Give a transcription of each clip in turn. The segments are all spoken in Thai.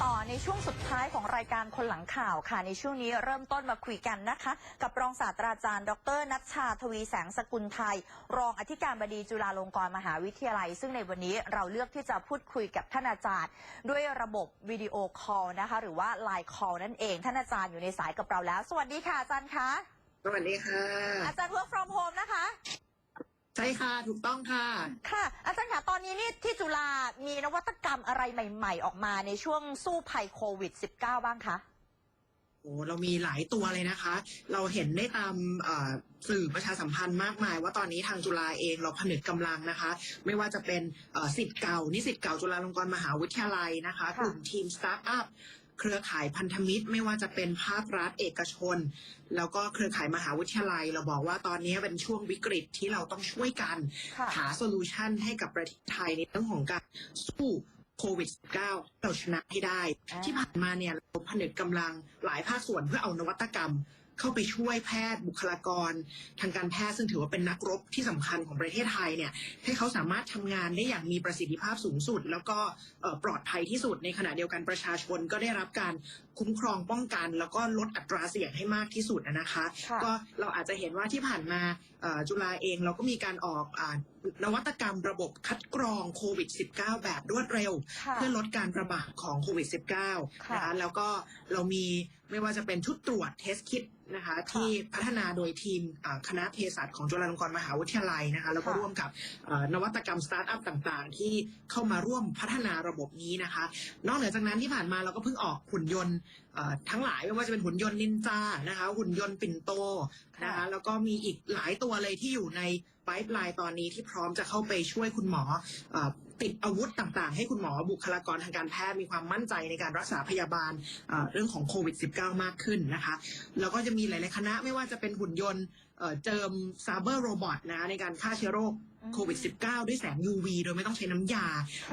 ยกันต่อในช่วงสุดท้ายของรายการคนหลังข่าวค่ะ ในช่วงนี้เริ่มต้นมาคุยกันนะคะ กับรองศาสตราจารย์ ดรนัชชาทวีแสงสกุลไทย รองอธิการบดีจุฬาลงกรณ์มหาวิทยาลัย ซึ่งในวันนี้เราเลือกที่จะพูดคุยกับท่านอาจารย์ ด้วยระบบวิดีโอคอลนะคะ หรือว่าไลน์คอลนั่นเอง ท่านอาจารย์อยู่ในสายกับเราแล้ว สวัสดีค่ะอาจารย์คะสวัสดีค่ะ อาจารย์ work from home นะคะ ใช่ค่ะ ถูกต้องค่ะ ค่ะ อาจารย์คะตอนนี้นี่ที่จุฬามีนวัตกรรมอะไรใหม่ ๆ ออกมาในช่วงสู้ภัยโควิด -19 บ้างคะโอ้เรามีหลายตัวเลยนะคะ เราเห็นได้ตามเอ่อสื่อประชาสัมพันธ์มากมาย ว่าตอนนี้ทางจุฬาเองเราผนึกกำลังนะคะ ไม่ว่าจะเป็นเอ่อสิทธิ์เก่านิสิตเก่าจุฬาลงกรณ์มหาวิทยาลัยนะคะค่ะกลุ่มทีมสตาร์ทอัพ เครือข่ายพันธมิตร ไม่ว่าจะเป็นภาครัฐเอกชน แล้วก็เครือข่ายมหาวิทยาลัย เราบอกว่าตอนนี้เป็นช่วงวิกฤตที่เราต้องช่วยกันค่ะหาโซลูชันให้กับประเทศไทยในเรื่องของการสู้โควิด -19 เราชนะให้ได้อ่าที่ผ่านมาเนี่ยเราผนึกกำลังหลายภาคส่วนเพื่อเอานวัตกรรม เข้าไปช่วยแพทย์บุคลากร ทางการแพทย์ซึ่งถือว่าเป็นนักรบที่สำคัญของประเทศไทยเนี่ยให้เขาสามารถทำงานได้อย่างมีประสิทธิภาพสูงสุด แล้วก็เอ่อปลอดภัยที่สุดในขณะเดียวกันประชาชนก็ได้รับการคุ้มครองป้องกัน แล้วก็ลดอัตราเสี่ยงให้มากที่สุดนะคะค่ะก็เราอาจจะเห็นว่าที่ผ่านมาเอ่อจุฬาเองเราก็มีการออกอานวัตกรรมระบบคัดกรองโควิด -19 แบบรวดเร็วค่ะเพื่อลดการระบาดของโควิด -19 ค่ะนะคะแล้วก็เรามี ไม่ว่าจะเป็นชุดตรวจเทสคิดนะคะที่พัฒนาโดยทีมอ่าคณะเภสัชของจุฬาลงกรณ์มหาวิทยาลัยนะคะแล้วก็ค่ะร่วมกับเอ่อนวัตกรรมสตาร์ทอัพต่างๆ ที่เข้ามาร่วมพัฒนาระบบนี้นะคะ นอกเหนือจากนั้นที่ผ่านมาเราก็เพิ่งออกหุ่นยนต์เอ่อทั้งหลายไม่ว่าจะเป็นหุ่นยนต์นินจานะคะหุ่นยนต์ปิ่นโตนะคะค่ะแล้วก็มีอีกหลายตัวเลยที่อยู่ในไ i ป์ไลน์ตอนนี้ที่พร้อมจะเข้าไปช่วยคุณหมอเอ่อ ติดอาวุธต่างๆ ให้คุณหมอบุคลากรทางการแพทย์มีความมั่นใจในการรักษาพยาบาลเรื่องของโควิด -19 มากขึ้นนะคะแล้วก็จะมีหลายๆคณะไม่ว่าจะเป็นหุ่นยนต์เจิมซาเบอร์โรบอทนะในการฆ่าเชื้อโรคโควิด -19 ด้วยแสง UV โดยไม่ต้องใช้น้ำยา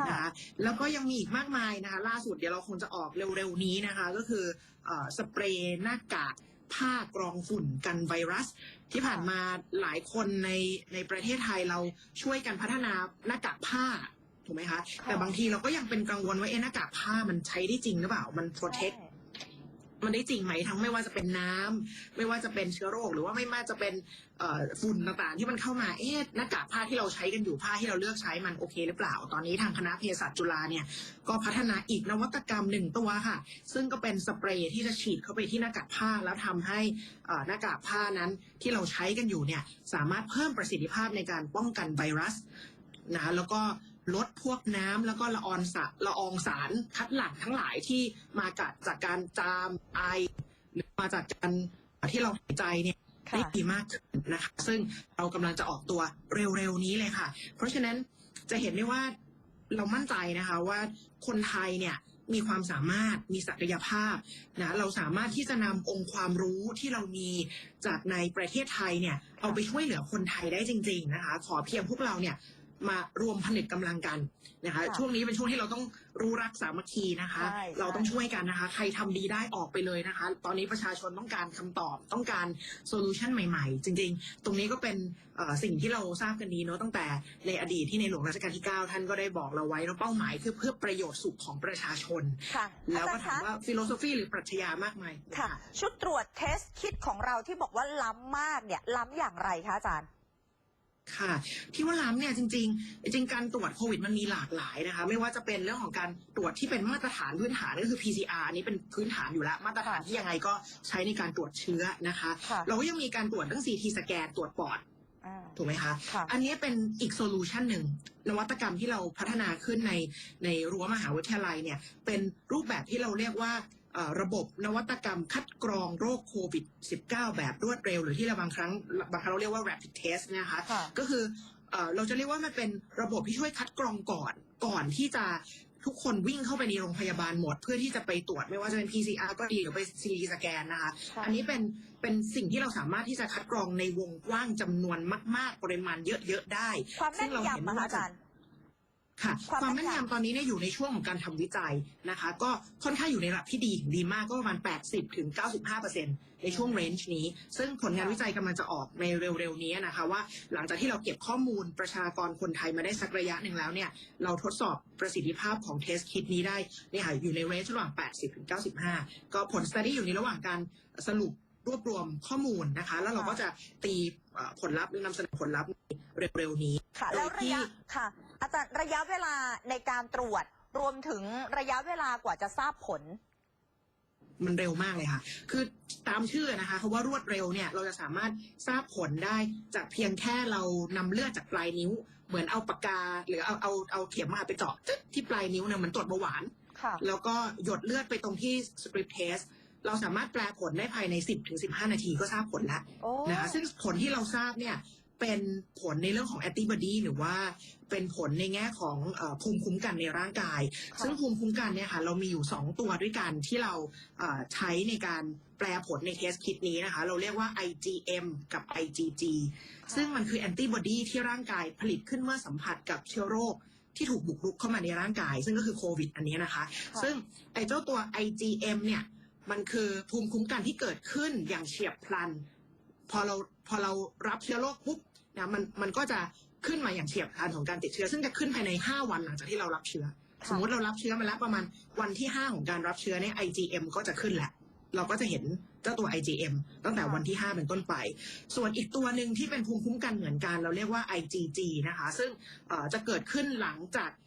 นะคะแล้วก็ยังมีอีกมากมายนะคะล่าสุดเดี๋ยวเราคงจะออกเร็วๆนี้นะคะ ก็คืออสเปรย์หน้ากากผ้ากรองฝุ่นกันไวรัส ที่ผ่านมาหลายคนในในประเทศไทยเราช่วยกันพัฒนาหน้ากากผ้า ถูกไหมคะ แต่บางทีเราก็ยังเป็นกังวลว่าเอ๊ะหน้ากากผ้ามันใช้ได้จริงหรือเปล่า มัน protect มันได้จริงไหมทั้งไม่ว่าจะเป็นน้ำไม่ว่าจะเป็นเชื้อโรค หรือว่าไม่ว่าจะเป็นเอ่อฝุ่นต่างๆ ที่มันเข้ามาเอ๊ะหน้ากากผ้าที่เราใช้กันอยู่ผ้าที่เราเลือกใช้มันโอเคหรือเปล่า ตอนนี้ทางคณะเภสัชจุฬาเนี่ยก็พัฒนาอีกนวัตกรรมหนึ่งตัวค่ะ ซึ่งก็เป็นสเปรย์ที่จะฉีดเข้าไปที่หน้ากากผ้าแล้วทำให้เอ่อหน้ากากผ้านั้นที่เราใช้กันอยู่เนี่ยสามารถเพิ่มประสิทธิภาพในการป้องกันไวรัสนะแล้วก็ ลดพวกน้ำแล้วก็ละอองสารละอองสารคัดหลั่งทั้งหลายที่มาจากจากการจามไอหรือมาจากการที่เราหายใจเนี่ยค่ะได้ดีมากขึ้นนะคะ ซึ่งเรากำลังจะออกตัวเร็วๆนี้เลยค่ะ เพราะฉะนั้นจะเห็นได้ว่าเรามั่นใจนะคะว่าคนไทยเนี่ยมีความสามารถมีศักยภาพนะเราสามารถที่จะนำองค์ความรู้ที่เรามีจากในประเทศไทยเนี่ยเอาไปช่วยเหลือคนไทยได้จริง ๆนะคะ ขอเพียงพวกเราเนี่ย มารวมผนึกกำลังกันนะคะ ค่ะช่วงนี้เป็นช่วงที่เราต้องรู้รักสามัคคีนะคะ ใช่เราต้องช่วยกันนะคะ ใครทำดีได้ออกไปเลยนะคะ ตอนนี้ประชาชนต้องการคำตอบต้องการโซลูชันใหม่ๆ จริงๆ ตรงนี้ก็เป็นเอ่อสิ่งที่เราทราบกันดีเนาะตั้งแต่ในอดีตที่ในหลวงรัชกาลที่ 9 ท่านก็ได้บอกเราไว้ว่าเป้าหมายคือเพื่อประโยชน์สุขของประชาชน ค่ะแล้วอาก็จารย์ถามคะว่าฟิโลโซฟีหรือปรัชญามากมาย ค่ะ ชุดตรวจเทสคิดของเราที่บอกว่าล้ำมากเนี่ยล้ำอย่างไรคะอาจารย์ ค่ะที่ว่าล้ำเนี่ยจริง ๆ จริงๆการตรวจโควิดมันมีหลากหลายนะคะ ไม่ว่าจะเป็นเรื่องของการตรวจที่เป็นมาตรฐานพื้นฐานก็คือ PCR อันนี้เป็นพื้นฐานอยู่แล้ว มาตรฐานที่ยังไงก็ใช้ในการตรวจเชื้อนะคะ ค่ะ เราก็ยังมีการตรวจเรื่อง CT สแกนตรวจปอด อ่า ถูกไหมคะ ค่ะ อันนี้เป็นอีกโซลูชันหนึ่งนวัตกรรมที่เราพัฒนาขึ้นในในรั้วมหาวิทยาลัยเนี่ย เป็นรูปแบบที่เราเรียกว่าเอ่อ ระบบนวัตกรรมคัดกรองโรคโควิด -19 แบบรวดเร็ว หรือที่เราบางครั้งบางครั้งเราเรียกว่า rapid test นะคะค่ะก็คือเอ่อเราจะเรียกว่ามันเป็นระบบที่ช่วยคัดกรองก่อนก่อนที่จะทุกคนวิ่งเข้าไปในโรงพยาบาลหมด เพื่อที่จะไปตรวจไม่ว่าจะเป็น PCR ก็ดีหรือไป CT สแกนนะคะค่ะอันนี้เป็นเป็นสิ่งที่เราสามารถที่จะคัดกรองในวงกว้างจำนวนมาก ๆ ปริมาณเยอะ ๆ ได้ ความแม่นซึ่งเราเห็ยำนะคะว่าอาจารย์ ค่ะ ความความแม่แม่นนยำยำตอนนี้เนี่ยอยู่ในช่วงของการทำวิจัยนะคะ ก็ค่อนข้างอยู่ในระดับที่ดีถึงดีมากก็ประมาณ 80ถึง95เปอร์เซ็นในช่วงเรนจ์นี้ ซึ่งผลงานวิจัยกำลังจะออกในเร็วๆนี้นะคะว่าหลังจากที่เราเก็บข้อมูลประชากรคนไทยมาได้สักระยะหนึ่งแล้วเนี่ยเราทดสอบประสิทธิภาพของเทสคิดนี้ได้เนี่ยค่ะอยู่ในเรนจ์ระหว่าง 80ถึง95 ก็ผลสต u d ดี้อยู่ในระหว่างการสรุปรวบรวมข้อมูลนะคะ แล้วเราก็จะตีเอ่อผลลัพธ์หรือนำเสนอผลลัพธ์ในเร็วๆนี้ค่ะโดยแล้วระยะที่ค่ะ อาจารย์ระยะเวลาในการตรวจรวมถึงระยะเวลากว่าจะทราบผล มันเร็วมากเลยค่ะ คือตามชื่อนะคะคำว่ารวดเร็วเนี่ยเราจะสามารถทราบผลได้จากเพียงแค่เรานำเลือดจากปลายนิ้ว เหมือนเอาปากกา หรือเอาเอาเอาเข็มมาไปเจาะจึ๊กที่ปลายนิ้วเนี่ยเหมันตรวจเบาหวานค่ะแล้วก็หยดเลือดไปตรงที่สคริปเทสเราสามารถแปลผลได้ภายใน 10ถึง15 นาทีก็ทราบผลแล้วโอ้นะคะซึ่งผลที่เราทราบเนี่ย เป็นผลในเรื่องของแอนติบอดีหรือว่าเป็นผลในแง่ของเออภูมิคุ้มกันในร่างกายค่ะซึ่งภูมิคุ้มกันเนี่ยค่ะเรามีอยู่ 2 ตัวด้วยกันที่เราเอ่อใช้ในการแปลผลในเทสคิดนี้นะคะ เราเรียกว่า IgM กับ IgG ซึ่งมันคือแอนติบอดีที่ร่างกายผลิตขึ้นเมื่อสัมผัสกับเชื้อโรคที่ถูกบุกรุกเข้ามาในร่างกาย ซึ่งก็คือโควิดอันนี้นะคะค่ะซึ่งไอ้เจ้าตัว IgM เนี่ยมันคือภูมิคุ้มกันที่เกิดขึ้นอย่างเฉียบพลัน พอเรา พอเรารับเชื้อโรคปุ๊บนะมันมันก็จะขึ้นมาอย่างเฉียบพลันของการติดเชื้อ ซึ่งจะขึ้นภายใน 5 วันหลังจากที่เรารับเชื้อค่ะสมมุติเรารับเชื้อมาแล้วประมาณวันที่ 5 ของการรับเชื้อเนี่ย IgM ก็จะขึ้นแหละเราก็จะเห็นเจ้าตัว IgM ตั้งแต่วันที่ 5 เป็นต้นไป ส่วนอีกตัวหนึ่งที่เป็นภูมิคุ้มกันเหมือนกัน เราเรียกว่า IgG นะคะ ซึ่งเอ่อจะเกิดขึ้นหลังจากเอ่อ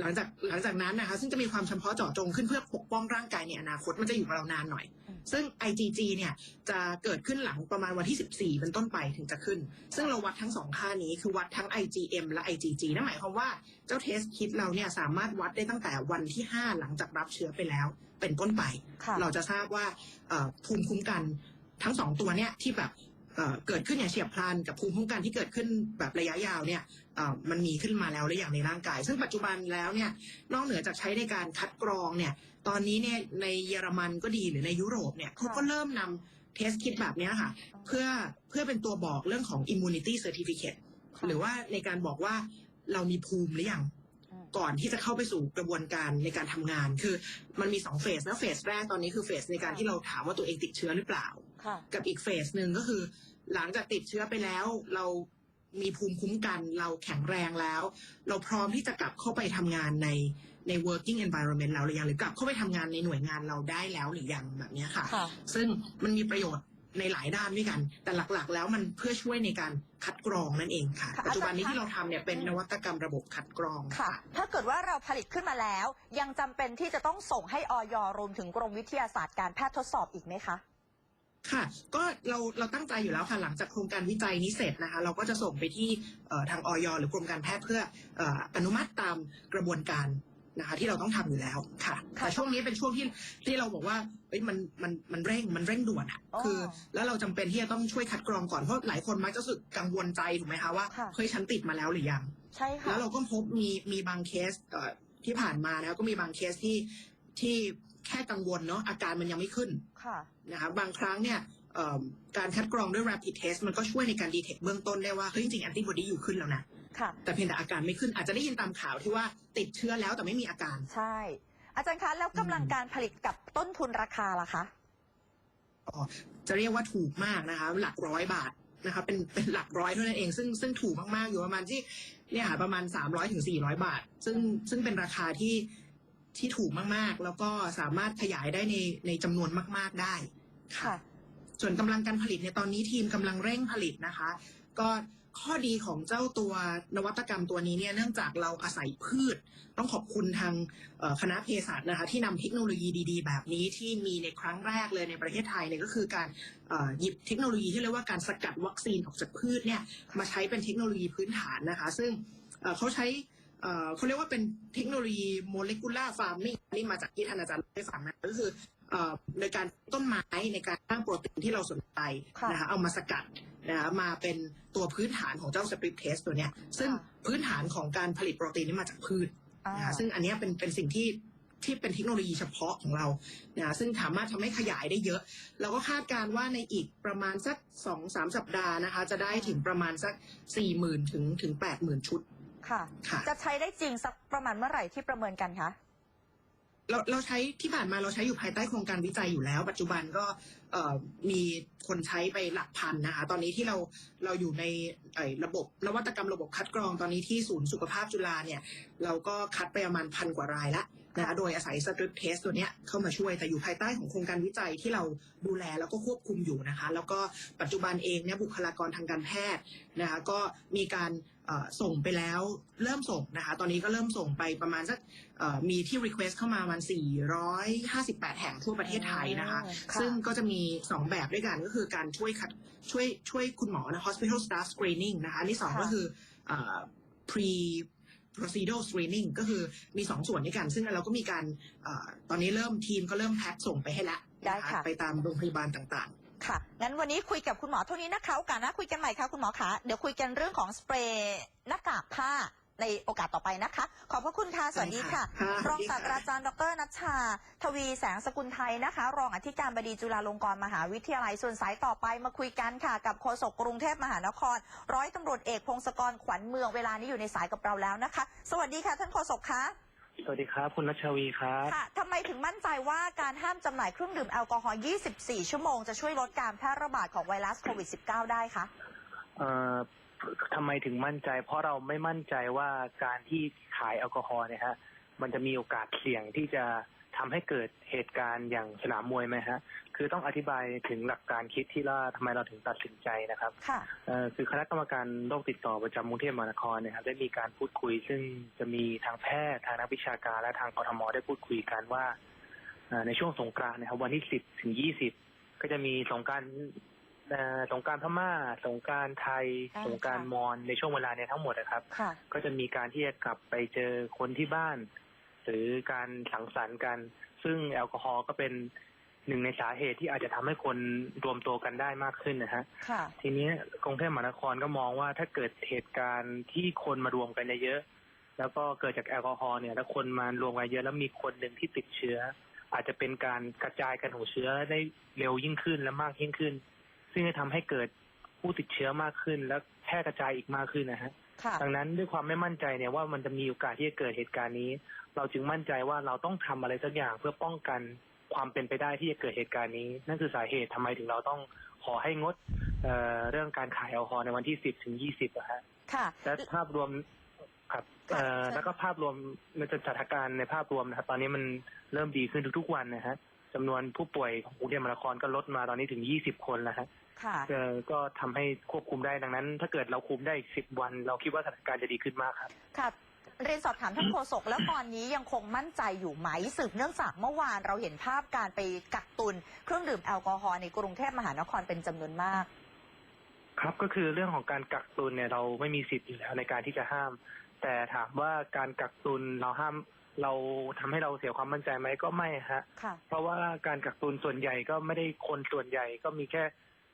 หลังจากหลังจากนั้นนะคะซึ่งจะมีความเฉพาะเจาะจงขึ้นเพื่อปกป้องร่างกายในอนาคตมันจะอยู่กับเรานานหน่อยอืมซึ่ง IgG เนี่ยจะเกิดขึ้นหลังประมาณวันที่ 14 เป็นต้นไปถึงจะขึ้น ซึ่งเราวัดทั้งสองค่านี้คือวัดทั้ง IgM และ IgG นั่นหมายความว่าเจ้าเทสคิดเราเนี่ยสามารถวัดได้ตั้งแต่วันที่ 5 หลังจากรับเชื้อไปแล้ว เป็นต้นไปค่ะเราจะทราบว่าเอ่อภูมิคุ้มกันทั้งสองตัวเนี่ยที่แบบ เกิดขึ้นอย่างเฉียบพลันกับภูมิคุ้มกันที่เกิดขึ้นแบบระยะยาวเนี่ยมันมีขึ้นมาแล้วหรืออย่างในร่างกาย ซึ่งปัจจุบันแล้วเนี่ยนอกเหนือจากใช้ในการคัดกรองเนี่ยตอนนี้เนี่ยในเยอรมันก็ดีหรือในยุโรปเนี่ยเขาก็เริ่มนำเทสคิดแบบนี้ค่ะ เพื่อเพื่อเป็นตัวบอกเรื่องของ immunity certificate หรือว่าในการบอกว่าเรามีภูมิหรือยัง ก่อนที่จะเข้าไปสู่กระบวนการในการทำงาน คือมันมีสองเฟสนะเฟสแรกตอนนี้คือเฟสในการที่เราถามว่าตัวเองติดเชื้อหรือเปล่าค่ะกับอีกเฟสหนึ่งก็คือ หลังจากติดเชื้อไปแล้วเรามีภูมิคุ้มกันเราแข็งแรงแล้ว เราพร้อมที่จะกลับเข้าไปทำงานในใน working environment เราหรือยังหรือกลับเข้าไปทำงานในหน่วยงานเราได้แล้วหรือยังแบบเนี้ยค่ะค่ะ ซึ่งมันมีประโยชน์ ในหลายด้านด้วยกัน แต่หลักๆ แล้วมันเพื่อช่วยในการคัดกรองนั่นเองค่ะ ค่ะปัจจุบันนี้อาจารย์คะ ที่เราทำเนี่ยเป็นนวัตกรรมระบบคัดกรองค่ะ ถ้าเกิดว่าเราผลิตขึ้นมาแล้ว ยังจำเป็นที่จะต้องส่งให้ออยรวมถึงกรมวิทยาศาสตร์การแพทย์ทดสอบอีกไหมคะ ค่ะ ก็เราเราตั้งใจอยู่แล้วค่ะหลังจากโครงการวิจัยนี้เสร็จนะคะ เราก็จะส่งไปที่เอ่อทางออยหรือกรมการแพทย์เพื่อเอ่ออนุมัติตามกระบวนการ นะคะ ที่เราต้องทำอยู่แล้วค่ะค่ะแต่ช่วงนี้เป็นช่วงที่ที่เราบอกว่าเอ้ยมันมันมันเร่งมันเร่งด่วนอะอ๋อคือ แล้วเราจำเป็นที่จะต้องช่วยคัดกรองก่อนเพราะหลายคนมักจะรู้สึกกังวลใจถูกไหมคะว่าค่ะเฮ้ยฉันติดมาแล้วหรือยังใช่ค่ะแล้วเราก็พบมีมีบางเคสเอ่อที่ผ่านมานะครับก็มีบางเคสที่ที่แค่กังวลเนาะอาการมันยังไม่ขึ้นค่ะนะคะบางครั้งเนี่ยเอิ่มการคัดกรองด้วย rapid test มันก็ช่วยในการดีเทคเบื้องต้นได้ว่าเฮ้ยจริงๆแอนติบอดีอยู่ขึ้นแล้วนะ ค่ะ แต่เพียงแต่อาการไม่ขึ้นอาจจะได้ยินตามข่าวที่ว่าติดเชื้อแล้วแต่ไม่มีอาการ ใช่ อาจารย์คะแล้วกำลังการผลิตกับต้นทุนราคาล่ะคะอ๋อจะเรียกว่าถูกมากนะคะ หลักร้อยบาทนะคะเป็นเป็นหลักร้อยเท่านั้นเอง ซึ่งซึ่งถูกมาก ๆ อยู่ประมาณที่เนี่ยค่ะประมาณ 300ถึง400 บาท ซึ่งซึ่งเป็นราคาที่ที่ถูกมากๆ แล้วก็สามารถขยายได้ในในจำนวนมาก ๆได้ค่ะค่ะส่วนกำลังการผลิตเนี่ยตอนนี้ทีมกำลังเร่งผลิตนะคะ ก็ ข้อดีของเจ้าตัวนวัตกรรมตัวนี้เนี่ยเนื่องจากเราอาศัยพืช ต้องขอบคุณทางคณะเภสัชนะคะที่นำเทคโนโลยีดีๆ แบบนี้ที่มีในครั้งแรกเลยในประเทศไทยเนี่ยก็คือการหยิบเทคโนโลยีที่เรียกว่าการสกัดวัคซีนออกจากพืชเนี่ยมาใช้เป็นเทคโนโลยีพื้นฐานนะคะ ซึ่งเขาใช้เขาเรียกว่าเป็นเทคโนโลยีโมเลกุลาร์ฟาร์มิงนี่มาจากที่ท่านอาจารย์ได้ฟังนะก็คือเอ่อในการต้นไม้ในการสร้างโปรตีนที่เราสนใจนะคะเอามาสกัด นะคะมาเป็นตัวพื้นฐานของเจ้าสปริปเทสตัวเนี้ยซึ่งค่ะพื้นฐานของการผลิตโปรตีนนี่มาจากพืชอ่านะคะซึ่งอันเนี้ยเป็นเป็นสิ่งที่ที่เป็นเทคโนโลยีเฉพาะของเรานะซึ่งสามารถทำให้ขยายได้เยอะ เราก็คาดการณ์ว่าในอีกประมาณสักสองสามสัปดาห์นะคะ จะได้ถึงประมาณสักสี่หมื่นถึงถึงแปดหมื่นชุด ค่ะค่ะจะใช้ได้จริงสักประมาณเมื่อไหร่ที่ประเมินกันคะ เราเราใช้ที่ผ่านมาเราใช้อยู่ภายใต้โครงการวิจัยอยู่แล้ว ปัจจุบันก็เอ่อมีคนใช้ไปหลักพันนะคะตอนนี้ที่เราเราอยู่ในไอ้ระบบนวัตกรรมระบบคัดกรองตอนนี้ที่ศูนย์สุขภาพจุฬาเนี่ย เราก็คัดไปประมาณพันกว่ารายละ นะคะโดยอาศัยสตริปเทสตัวเนี้ยเข้ามาช่วยแต่อยู่ภายใต้ของโครงการวิจัยที่เราดูแลแล้วก็ควบคุมอยู่นะคะ แล้วก็ปัจจุบันเองเนี่ยบุคลากรทางการแพทย์นะคะก็มีการเอ่อส่งไปแล้วเริ่มส่งนะคะ ตอนนี้ก็เริ่มส่งไปประมาณสักเอ่อมีที่ request เข้ามามัน458 แห่งทั่วประเทศไทยนะคะอืมค่ะซึ่งก็จะมี 2 แบบด้วยกันก็คือการช่วยคัดช่วยช่วยคุณหมอนะ hospital staff screening นะคะอันที่2ก็คือเอ่อ pre procedural screening ก็คือมี 2 ส่วนด้วยกัน ซึ่งเราก็มีการเออตอนนี้เริ่มทีมก็เริ่มแพ็คส่งไปให้แล้วได้นค่ะไปตามโรงพยาบาลต่างค่ะ งั้นวันนี้คุยกับคุณหมอเท่านี้นะคะโอกาสหน้าคุยกันใหม่ค่ะคุณหมอคะ เดี๋ยวคุยกันเรื่องของสเปรย์หน้ากากผ้า ในโอกาสต่อไปนะคะ ขอบพระคุณค่ะๆสวัสดีค่ะค่ะ รองศาสตราจารย์ดรนัชชา ทวีแสงสกุลไทยนะคะ รองอธิการบดีจุฬาลงกรณ์มหาวิทยาลัยส่วนสายต่อไปมาคุยกันค่ะ กับโฆษกกรุงเทพมหานคร ร้อยตำรวจเอกพงศกรขวัญเมืองเวลานี้อยู่ในสายกับเราแล้วนะคะ สวัสดีค่ะท่านโฆษกคะสวัสดีครับ คุณนัชวีครับค่ะทำไมถึงมั่นใจว่าการห้ามจำหน่ายเครื่องดื่มแอลกอฮอล์ 24 ชั่วโมง จะช่วยลดการแพร่ระบาดของไวรัสโควิด -19 ได้คะเอ่อ ทำไมถึงมั่นใจ เพราะเราไม่มั่นใจว่าการที่ขายแอลกอฮอล์เนี่ยฮะมันจะมีโอกาสเสี่ยงที่จะทำให้เกิดเหตุการณ์อย่างสนามมวยไหมฮะ คือต้องอธิบายถึงหลักการคิดที่ว่าทำไมเราถึงตัดสินใจนะครับค่ะเอ่อคือคณะกรรมการโรคติดต่อประจำกรุงเทพมหานครเนะครับได้มีการพูดคุย ซึ่งจะมีทางแพทย์ทางนักวิชาการและทางกทมได้พูดคุยกันว่าเอ่อในช่วงสงกรานต์นะครับวันที่10ถึง20ก็จะมีสงกราร สงกรารพม่า สงกรารไทยอ่าสงกรารค่ะมอญในช่วงเวลาเนี้ทั้งหมดนะครับค่ะก็จะมีการที่จะกลับไปเจอคนที่บ้าน หรือการสังสรรค์กัน ซึ่งแอลกอฮอล์ก็เป็นหนึ่งในสาเหตุที่อาจจะทำให้คนรวมตัวกันได้มากขึ้นนะฮะค่ะทีนี้กรุงเทพมหานครก็มองว่าถ้าเกิดเหตุการณ์ที่คนมารวมกันเยอะๆแล้วก็เกิดจากแอลกอฮอล์เนี่ยแล้วคนมารวมกันเยอะแล้วมีคนหนึ่งที่ติดเชื้อ อาจจะเป็นการกระจายกันของเชื้อได้เร็วยิ่งขึ้นและมากยิ่งขึ้น ซึ่งจะทำให้เกิดผู้ติดเชื้อมากขึ้น และแพร่กระจายอีกมากขึ้นนะฮะค่ะดังนั้นด้วยความไม่มั่นใจเนี่ยว่ามันจะมีโอกาสที่จะเกิดเหตุการณ์นี้ เราจึงมั่นใจว่าเราต้องทำอะไรสักอย่างเพื่อป้องกันความเป็นไปได้ที่จะเกิดเหตุการณ์นี้ นั่นคือสาเหตุทำไมถึงเราต้องขอให้งดเอ่อเรื่องการขายแอลกอฮอล์ในวันที่10ถึง20อะฮะค่ะ และภาพรวมครับเอ่อค่ะ แล้วก็ภาพรวมในสถานการณ์ในภาพรวมนะครับ ตอนนี้มันเริ่มดีขึ้นทุกๆวันนะฮะจำนวนผู้ป่วยของกรุงเทพมหานครก็ลดมาตอนนี้ถึง20คนแล้วฮะ ค่ะเอ่อก็ทำให้ควบคุมได้ดังนั้น ถ้าเกิดเราคุมได้อีก10วัน เราคิดว่าสถานการณ์จะดีขึ้นมากครับ ค่ะ เรียนสอบถามท่านโฆษกแล้วตอนนี้ยังคงมั่นใจอยู่ไหมสืบเนื่องจากเมื่อวานเราเห็นภาพการไปกักตุน เครื่องดื่มแอลกอฮอล์ในกรุงเทพมหานครเป็นจำนวนมาก ครับก็คือเรื่องของการกักตุนเนี่ยเราไม่มีสิทธิ์อยู่แล้วในการที่จะห้าม แต่ถามว่าการกักตุนเราห้ามเราทำให้เราเสียความมั่นใจไหมก็ไม่ฮะ ค่ะ เพราะว่าการกักตุนส่วนใหญ่ก็ไม่ได้คนส่วนใหญ่ก็มีแค่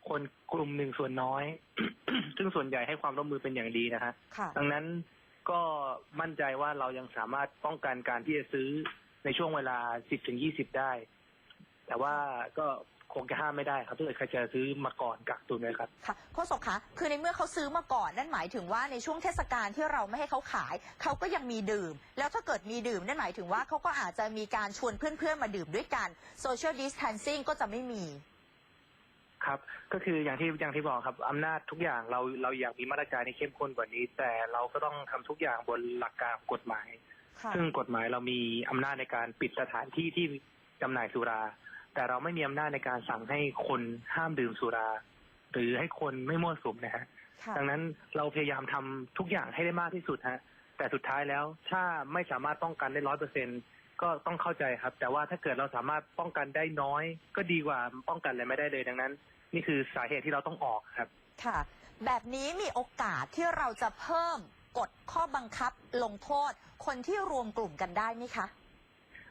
คนกลุ่มหนึ่งส่วนน้อย ซึ่งส่วนใหญ่ให้ความร่วมมือเป็นอย่างดีนะฮะค่ะ ดังนั้นก็มั่นใจว่าเรายังสามารถป้องกันการที่จะซื้อในช่วงเวลา 10ถึง20 ได้ แต่ว่าก็คงจะห้ามไม่ได้ครับถ้าเกิดใครจะซื้อมาก่อนกักตุนนะครับ ค่ะโฆษกคะคือในเมื่อเขาซื้อมาก่อน นั่นหมายถึงว่าในช่วงเทศกาลที่เราไม่ให้เขาขาย เขาก็ยังมีดื่ม แล้วถ้าเกิดมีดื่มนั่นหมายถึงว่าเขาก็อาจจะมีการชวนเพื่อนๆมาดื่มด้วยกัน social distancing ก็จะไม่มี ครับ ก็คืออย่างที่อย่างที่บอกครับอำนาจทุกอย่างเราเราอยากมีมาตรการที่เข้มข้นกว่านี้ แต่เราก็ต้องทำทุกอย่างบนหลักการกฎหมายค่ะซึ่งกฎหมายเรามีอำนาจในการปิดสถานที่ที่จำหน่ายสุรา แต่เราไม่มีอำนาจในการสั่งให้คนห้ามดื่มสุรา หรือให้คนไม่มั่วสุมนะฮะค่ะดังนั้นเราพยายามทำทุกอย่างให้ได้มากที่สุดฮะแต่สุดท้ายแล้วถ้าไม่สามารถป้องกันได้ร้อยเปอร์เซ็นก็ต้องเข้าใจครับ แต่ว่าถ้าเกิดเราสามารถป้องกันได้น้อย ก็ดีกว่าป้องกันอะไรไม่ได้เลยดังนั้น นี่คือสาเหตุที่เราต้องออกครับ ค่ะ แบบนี้มีโอกาสที่เราจะเพิ่มกฎข้อบังคับลงโทษ คนที่รวมกลุ่มกันได้ไหมคะ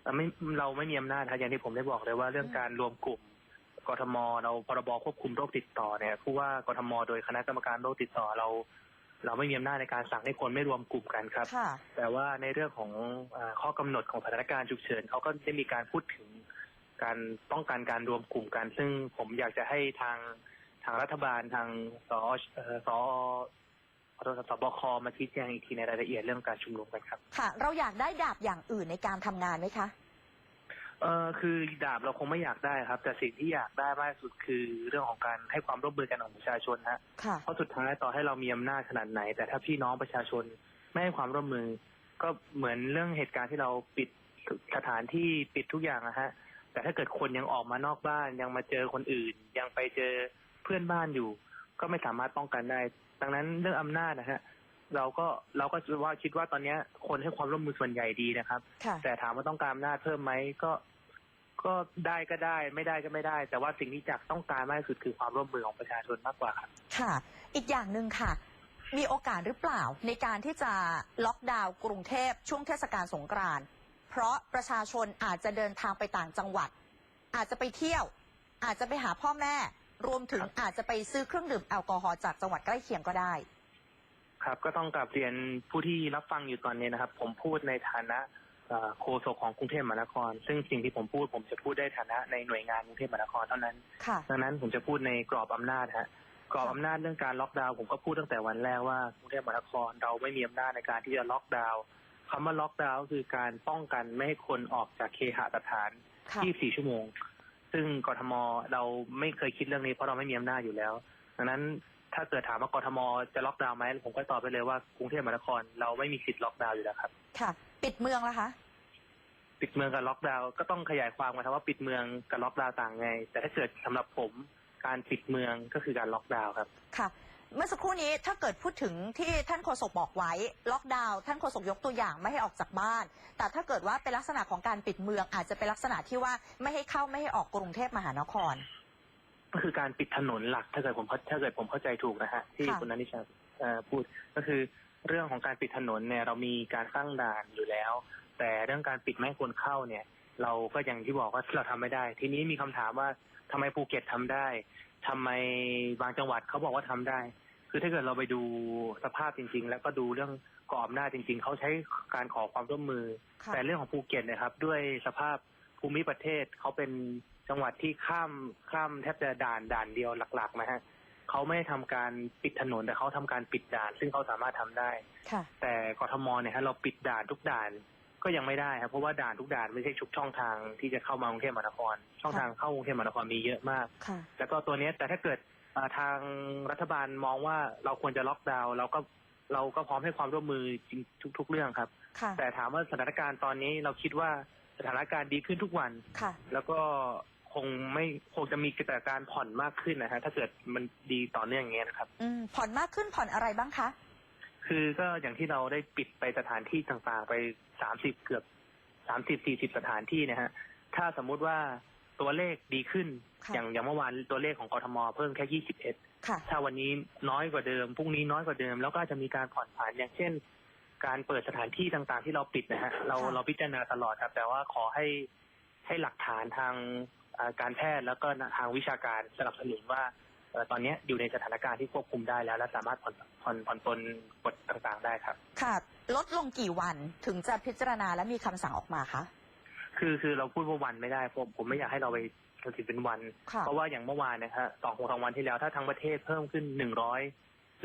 เอ่อไม่เราไม่มีอำนาจครับอย่างที่ผมได้บอกเลยว่าเรื่องอืมการรวมกลุ่มกทมเราพรบควบคุมโรคติดต่อเนี่ยผู้ว่ากทมโดยคณะกรรมการโรคติดต่อเรา เราไม่มีอำนาจในการสั่งให้คนไม่รวมกลุ่มกันครับค่ะแต่ว่าในเรื่องของเออข้อกำหนดของสถานการณ์ฉุกเฉินเขาก็ได้มีการพูดถึง การป้องกันการรวมกลุ่มกัน ซึ่งผมอยากจะให้ทางทางรัฐบาลทางสอเอ่อสอขอโทษครับสบคมาชี้แจงอีกทีในรายละเอียดเรื่องการชุมนุมกันครับค่ะ เราอยากได้ดาบอย่างอื่นในการทำงานไหมคะเออคือดาบเราคงไม่อยากได้ครับ แต่สิ่งที่อยากได้มากที่สุดคือเรื่องของการให้ความร่วมมือกันของประชาชนฮะค่ะเพราะสุดท้ายต่อให้เรามีอำนาจขนาดไหน แต่ถ้าพี่น้องประชาชนไม่ให้ความร่วมมือ ก็เหมือนเรื่องเหตุการณ์ที่เราปิดสถานที่ปิดทุกอย่างนะฮะ แต่ถ้าเกิดคนยังออกมานอกบ้านยังมาเจอคนอื่น ยังไปเจอเพื่อนบ้านอยู่ ก็ไม่สามารถป้องกันได้ ดังนั้นเรื่องอำนาจนะฮะเราก็เราก็ว่าคิดว่าตอนเนี้ยคนให้ความร่วมมือส่วนใหญ่ดีนะครับค่ะแต่ถามว่าต้องการอำนาจเพิ่มไหมก็ก็ได้ก็ได้ไม่ได้ก็ไม่ได้ แต่ว่าสิ่งที่จักต้องการมากที่สุดคือความร่วมมือของประชาชนมากกว่าครับค่ะ อีกอย่างหนึ่งค่ะ มีโอกาสหรือเปล่าในการที่จะล็อกดาวน์กรุงเทพช่วงเทศกาลสงกรานต์ เพราะประชาชนอาจจะเดินทางไปต่างจังหวัด อาจจะไปเที่ยว อาจจะไปหาพ่อแม่ รวมถึงครับอาจจะไปซื้อเครื่องดื่มแอลกอฮอล์จากจังหวัดใกล้เคียงก็ได้ ครับก็ต้องกลับเรียนผู้ที่รับฟังอยู่ตอนนี้นะครับ ผมพูดในฐานะเอ่อโฆษกของกรุงเทพมหานคร ซึ่งสิ่งที่ผมพูดผมจะพูดได้ฐานะในหน่วยงานกรุงเทพมหานครเท่านั้นค่ะดังนั้นผมจะพูดในกรอบอำนาจฮะกรอบอำนาจเรื่องการล็อกดาวน์ผมก็พูดตั้งแต่วันแรกว่ากรุงเทพมหานครเราไม่มีอำนาจในการที่จะล็อกดาวน์ คำว่าล็อกดาวน์ก็คือการป้องกันไม่ให้คนออกจากเคหสถาน ค่ะ 24 ชั่วโมง ซึ่งกทมเราไม่เคยคิดเรื่องนี้เพราะเราไม่มีอำนาจอยู่แล้ว ดังนั้นถ้าเกิดถามว่ากทมจะล็อกดาวน์ไหมผมก็ตอบไปเลยว่ากรุงเทพมหานครเราไม่มีสิทธิ์ล็อกดาวน์อยู่แล้วครับ ค่ะ ปิดเมืองละคะ ปิดเมืองกับล็อกดาวน์ก็ต้องขยายความกันครับว่าปิดเมืองกับล็อกดาวน์ต่างไง แต่ถ้าเกิดสำหรับผมการปิดเมืองก็คือการล็อกดาวน์ครับ ค่ะ เมื่อสักครู่นี้ถ้าเกิดพูดถึงที่ท่านโฆษกบอกไว้ ล็อกดาวน์ท่านโฆษกยกตัวอย่างไม่ให้ออกจากบ้าน แต่ถ้าเกิดว่าเป็นลักษณะของการปิดเมืองอาจจะเป็นลักษณะที่ว่าไม่ให้เข้าไม่ให้ออกกรุงเทพมหานคร ก็คือการปิดถนนหลักถ้าเกิดผมเข้าถ้าเกิดผมเข้าใจถูกนะฮะที่ค่ะคุณนันทิชาเอ่อพูดก็คือเรื่องของการปิดถนนเนี่ยเรามีการตั้งด่านอยู่แล้ว แต่เรื่องการปิดไม่ให้คนเข้าเนี่ย เราก็อย่างที่บอกว่าเราทำไม่ได้ ทีนี้มีคำถามว่าทำไมภูเก็ตทำได้ ทำไมบางจังหวัดเขาบอกว่าทำได้ คือถ้าเกิดเราไปดูสภาพจริง ๆ แล้วก็ดูเรื่องกรอบหน้าจจริง ๆเขาใช้การขอความร่วมมือค่ะแต่เรื่องของภูเก็ตเนะครับ ด้วยสภาพภูมิประเทศเขาเป็นจังหวัดที่ข้ามข้ามแทบจะด่านด่านเดียวหลักๆนะฮะเขาไม่ได้ทำการปิดถนนแต่เขาทำการปิดด่าน ซึ่งเขาสามารถทำได้ค่ะแต่กทมเนี่ยฮะเราปิดด่านทุกด่าน ก็ยังไม่ได้ครับเพราะว่าด่านทุกด่านไม่ใช่ชุกช่องทางที่จะเข้ามากรุงเทพมหานคร ช่องทางเข้ากรุงเทพมหานครมีเยอะมาก ค่ะ แล้วก็ตัวเนี้ยแต่ถ้าเกิดอ่าทางรัฐบาลมองว่าเราควรจะล็อกดาวน์เราก็เราก็พร้อมให้ความร่วมมือจริงทุก ๆ เรื่องครับ ค่ะ แต่ถามว่าสถานการณ์ตอนนี้เราคิดว่าสถานการณ์ดีขึ้นทุกวัน ค่ะ แล้วก็คงไม่คงจะมีกิจการผ่อนมากขึ้นนะฮะถ้าเกิดมันดีต่อเนื่องอย่างเงี้ยนะครับ อืม ผ่อนมากขึ้นผ่อนอะไรบ้างคะ คือก็อย่างที่เราได้ปิดไปสถานที่ต่างๆ ไปสามสิบเกือบสามสิบสี่สิบสถานที่นะฮะ ถ้าสมมุติว่าตัวเลขดีขึ้น ค่ะอย่างอย่างเมื่อวานตัวเลขของกทมเพิ่มแค่ยี่สิบเอ็ดค่ะ ถ้าวันนี้น้อยกว่าเดิมพรุ่งนี้น้อยกว่าเดิม แล้วก็อาจจะมีการผ่อนผันอย่างเช่น การเปิดสถานที่ต่างๆ ที่เราปิดนะฮะเราค่ะ เราพิจารณาตลอดครับ แต่ว่าขอให้ให้หลักฐานทางอ่าการแพทย์แล้วก็ทางวิชาการสนับสนุนว่าเอ่อ ตอนนี้อยู่ในสถานการณ์ที่ควบคุมได้แล้ว และสามารถผ่อนผ่อนผ่อนปลนกฎต่างๆได้ครับ ค่ะ ลดลงกี่วันถึงจะพิจารณาและมีคำสั่งออกมาคะคือคือเราพูดว่าวันไม่ได้ผมผมไม่อยากให้เราไปตัดสินเป็นวัน ค่ะ เพราะว่าอย่างเมื่อวานนะฮะสองสองวันที่แล้วถ้าทั้งประเทศเพิ่มขึ้นหนึ่งร้อย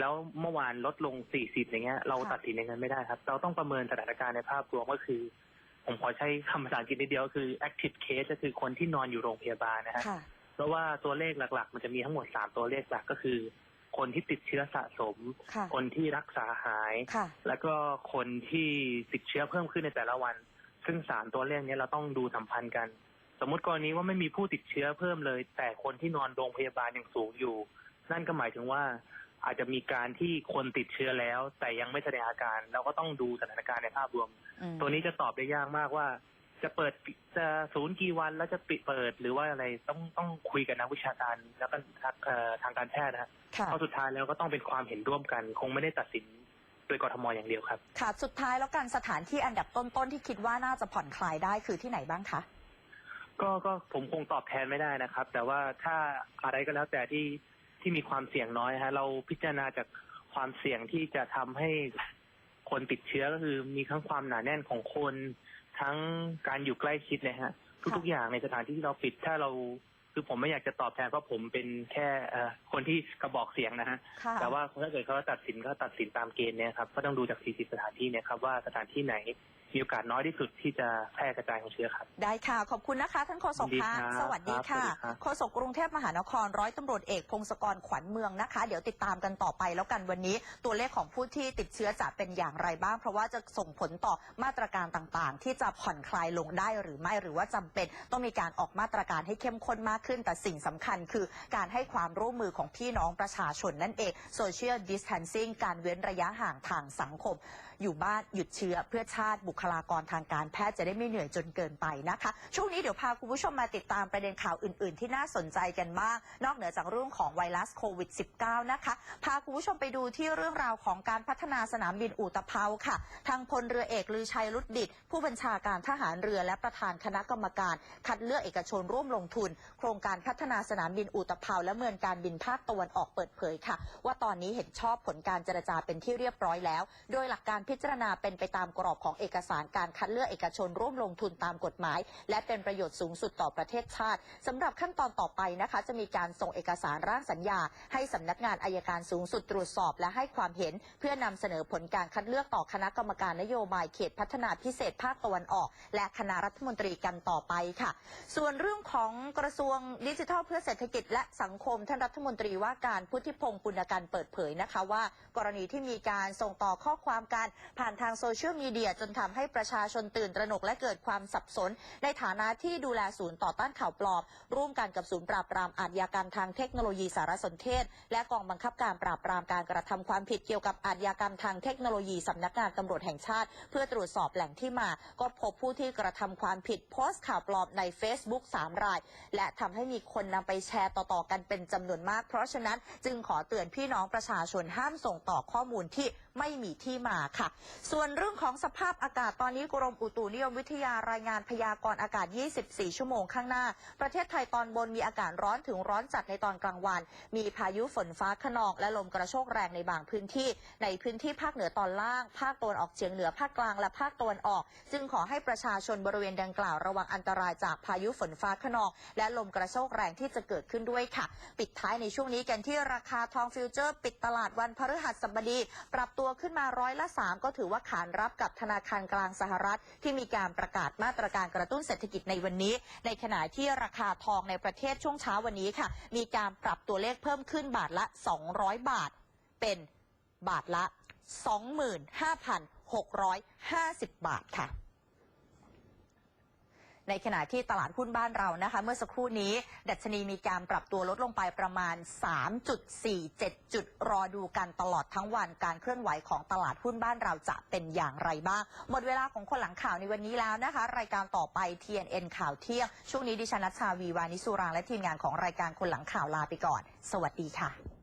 แล้วเมื่อวานลดลงสี่สิบอย่างเงี้ย เราค่ะ ตัดสินอย่างนั้นไม่ได้ครับ เราต้องประเมินสถานการณ์ในภาพรวมก็คือ ผมขอใช้คำภาษาอังกฤษนิดเดียวก็คือ active case ก็คือคนที่นอนอยู่โรงพยาบาลนะฮะ ค่ะ เพราะว่าตัวเลขหลัก ๆ มันจะมีทั้งหมดสามตัวเลขหลักก็คือ คนที่ติดเชื้อสะสม ค่ะคนที่รักษาหาย ค่ะ แล้วก็คนที่ติดเชื้อเพิ่มขึ้นในแต่ละวัน ซึ่งสามตัวเลขเนี้ยเราต้องดูสัมพันธ์กัน สมมุติกรณีว่าไม่มีผู้ติดเชื้อเพิ่มเลย แต่คนที่นอนโรงพยาบาลยังสูงอยู่ นั่นก็หมายถึงว่า อาจจะมีการที่คนติดเชื้อแล้ว แต่ยังไม่แสดงอาการ เราก็ต้องดูสถานการณ์ในภาพรวม อืมตัวนี้จะตอบได้ยากมากว่า จะเปิดจะศูนย์กี่วันแล้วจะปิดเปิดหรือว่าอะไรต้องต้องคุยกับนักวิชาการแล้วก็ทางเอ่อทางการแพทย์นะฮะค่ะเพราะสุดท้ายแล้วก็ต้องเป็นความเห็นร่วมกัน คงไม่ได้ตัดสินโดยกทมอย่างเดียวครับ ค่ะ สุดท้ายแล้วกันสถานที่อันดับต้นๆที่คิดว่าน่าจะผ่อนคลายได้คือที่ไหนบ้างคะก็ก็ผมคงตอบแทนไม่ได้นะครับ แต่ว่าถ้าอะไรก็แล้วแต่ที่ที่มีความเสี่ยงน้อยฮะเราพิจารณาจากความเสี่ยงที่จะทำให้ คนติดเชื้อก็คือมีทั้งความหนาแน่นของคน ทั้งการอยู่ใกล้ชิดเลยฮะ ทุกๆอย่างในสถานที่ที่เราปิดถ้าเราคือผมไม่อยากจะตอบแทนเพราะผมเป็นแค่เอ่อคนที่กระบอกเสียงนะฮะค่ะแต่ว่าถ้าเกิดเขาตัดสินก็ตัดสินตามเกณฑ์เนี่ยครับ ก็ต้องดูจาก 40 สถานที่เนี่ยครับว่าสถานที่ไหน มีโอกาสน้อยที่สุดที่จะแพร่กระจายของเชื้อครับ ได้ค่ะ ขอบคุณนะคะ ท่านโฆษกยินดีคะครับสวัสดีค่ะครับสวัสดีครับโฆษกกรุงเทพมหานครร้อยตำรวจเอกพงศกรขวัญเมืองนะคะ เดี๋ยวติดตามกันต่อไปแล้วกันวันนี้ ตัวเลขของผู้ที่ติดเชื้อจะเป็นอย่างไรบ้าง เพราะว่าจะส่งผลต่อมาตรการต่างๆ ที่จะผ่อนคลายลงได้หรือไม่หรือว่าจำเป็น ต้องมีการออกมาตรการให้เข้มข้นมากขึ้น แต่สิ่งสำคัญคือการให้ความร่วมมือของพี่น้องประชาชนนั่นเอง social distancing การเว้นระยะห่างทางสังคม อยู่บ้านหยุดเชื้อเพื่อชาติบุคลากรทางการแพทย์จะได้ไม่เหนื่อยจนเกินไปนะคะ ช่วงนี้เดี๋ยวพาคุณผู้ชมมาติดตามประเด็นข่าวอื่น ๆ ที่น่าสนใจกันบ้าง นอกเหนือจากเรื่องของไวรัสโควิด -19 นะคะ พาคุณผู้ชมไปดูที่เรื่องราวของการพัฒนาสนามบินอุตภเปาค่ะ ทางพลเรือเอกลือชัยรุดดิตผู้บัญชาการทหารเรือและประธานคณะกรรมการ คัดเลือกเอกชนร่วมลงทุน โครงการพัฒนาสนามบินอุตภเปาและเมืองการบินภาคตะวันออกเปิดเผยค่ะ ว่าตอนนี้เห็นชอบผลการเจรจาเป็นที่เรียบร้อยแล้ว โดยหลักการพิจารณาเป็นไปตามกรอบของเอกสารการคัดเลือกเอกชนร่วมลงทุนตามกฎหมาย และเป็นประโยชน์สูงสุดต่อประเทศชาติสำหรับขั้นตอนต่อไปนะคะ จะมีการส่งเอกสารร่างสัญญา ให้สำนักงานอายการสูงสุดตรวจสอบ และให้ความเห็น เพื่อนำเสนอผลการคัดเลือกต่อคณะกรรมการนโยบายเขตพัฒนาพิเศษภาคตะวันออก และคณะรัฐมนตรีกันต่อไปค่ะ ส่วนเรื่องของกระทรวงดิจิทัล เพื่อเศรษฐกิจและสังคมท่านรัฐมนตรีว่าการพุทธิพงศ์ปุณกันเปิดเผยนะคะว่า กรณีที่มีการส่งต่อข้อความการผ่านทางโซเชียลมีเดียจนทำให้ประชาชนตื่นตระหนกและเกิดความสับสน ในฐานะที่ดูแลศูนย์ต่อต้านข่าวปลอม ร่วมกันกับศูนย์ปราบปรามอาชญากรรมทางเทคโนโลยีสารสนเทศ และกองบังคับการปราบปรามการกระทำความผิดเกี่ยวกับอาชญากรรมทางเทคโนโลยีสำนักงานตำรวจแห่งชาติ เพื่อตรวจสอบแหล่งที่มา ก็พบผู้ที่กระทำความผิดโพสต์ข่าวปลอมใน Facebook 3 ราย และทำให้มีคนนำไปแชร์ต่อๆกันเป็นจำนวนมาก เพราะฉะนั้นจึงขอเตือนพี่น้องประชาชนห้ามส่งต่อข้อมูลที่ไม่มีที่มาค่ะ ส่วนเรื่องของสภาพอากาศตอนนี้กรมอุตุนิยมวิทยารายงานพยากรณ์อากาศ 24 ชั่วโมงข้างหน้า ประเทศไทยตอนบนมีอากาศร้อนถึงร้อนจัดในตอนกลางวัน มีพายุฝนฟ้าขนองและลมกระโชกแรงในบางพื้นที่ ในพื้นที่ภาคเหนือตอนล่าง ภาคตะวันออกเฉียงเหนือ ภาคกลาง และภาคตะวันออก จึงขอให้ประชาชนบริเวณดังกล่าวระวังอันตรายจากพายุฝนฟ้าขนอง และลมกระโชกแรงที่จะเกิดขึ้นด้วยค่ะ ปิดท้ายในช่วงนี้กันที่ราคาทองฟิวเจอร์ ปิดตลาดวันพฤหัสบดี ปรับตัวขึ้นมาร้อยละ 3 ก็ถือว่าขานรับกับธนาคารกลางสหรัฐ ที่มีการประกาศมาตรการกระตุ้นเศรษฐกิจในวันนี้ ในขณะที่ราคาทองในประเทศช่วงเช้าวันนี้ค่ะ มีการปรับตัวเลขเพิ่มขึ้นบาทละ 200 บาท เป็นบาทละ 25,650 บาทค่ะ ในขณะที่ตลาดหุ้นบ้านเรานะคะ เมื่อสักครู่นี้ ดัชนีมีการปรับตัวลดลงไปประมาณ 3.47 จุดรอดูกันตลอดทั้งวันการเคลื่อนไหวของตลาดหุ้นบ้านเราจะเป็นอย่างไรบ้าง หมดเวลาของคนหลังข่าวในวันนี้แล้วนะคะ รายการต่อไป TNN ข่าวเที่ยงช่วงนี้ดิฉันนัชชาวีวานิสุรางและทีมงานของรายการคนหลังข่าวลาไปก่อน สวัสดีค่ะ